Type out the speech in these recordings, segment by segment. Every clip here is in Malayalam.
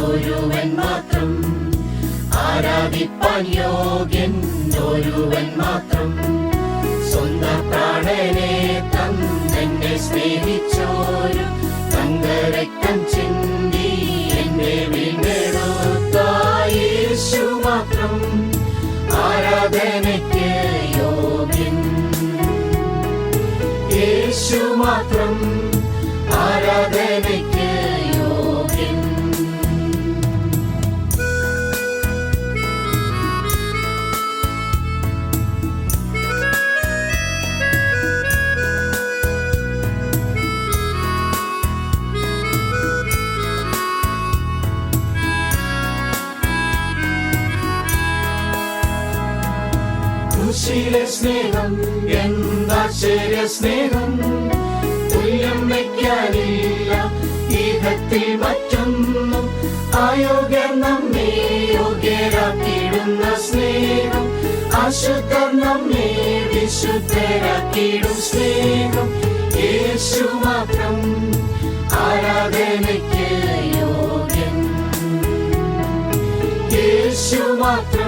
ഒരുവൻ മാത്രം ആരാധിപ്പാൻ യോഗ്യൻ ഒരുവൻ മാത്രം. സ്വന്തം പ്രാണനെ തന്നെ സ്നേഹിച്ചോരു തങ്കരക്തം ചിന്തി എന്നെ വീണ്ടെടുത്ത യേശു മാത്രം. ആരാധനയ്ക്ക് യോഗ്യൻ യേശു മാത്രം. ആരാധനയ്ക്ക് കുശിലെ സ്നേഹം എന്താശ്ചര്യ സ്നേഹം? തുല്യം വയ്ക്കാനില്ല ഈഹത്തിൽ മറ്റൊന്നും. അയോഗ്യർ നമ്മെ യോഗ്യരാക്കിയിടുന്ന സ്നേഹം. അശുദ്ധർ നമ്മെ വിശുദ്ധരാക്കിയിടും സ്നേഹം. യേശു മാത്രം ആരാധനയ്ക്ക് യോഗ്യൻ. യേശു മാത്രം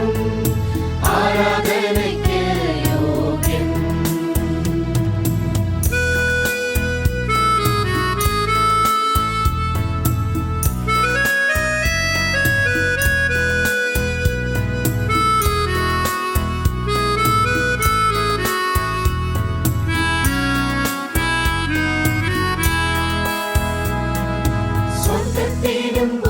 பெரும்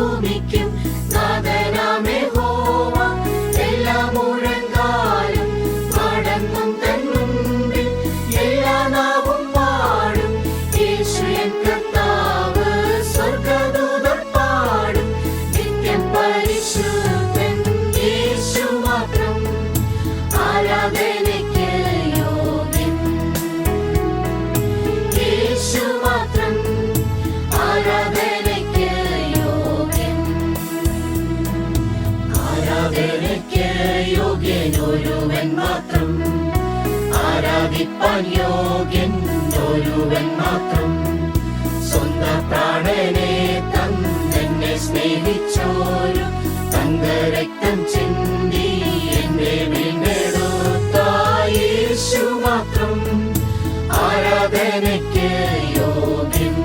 ഒരുവൻ മാത്രം. ആരാധിപ്പാൻ യോഗ്യൻ ഒരുവൻ മാത്രം. സ്വന്ത പ്രാണനെ തന്നെ സ്നേഹിച്ചോരു തങ്കരക്തം ചിന്തി എന്നെ വീണ്ടെടുത്ത യേശു മാത്രം. ആരാധനയ്ക്ക് യോഗ്യൻ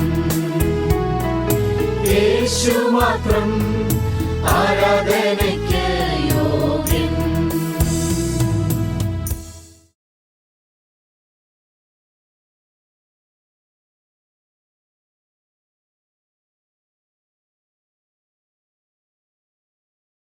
യേശു മാത്രം. ആരാധനയ്ക്ക്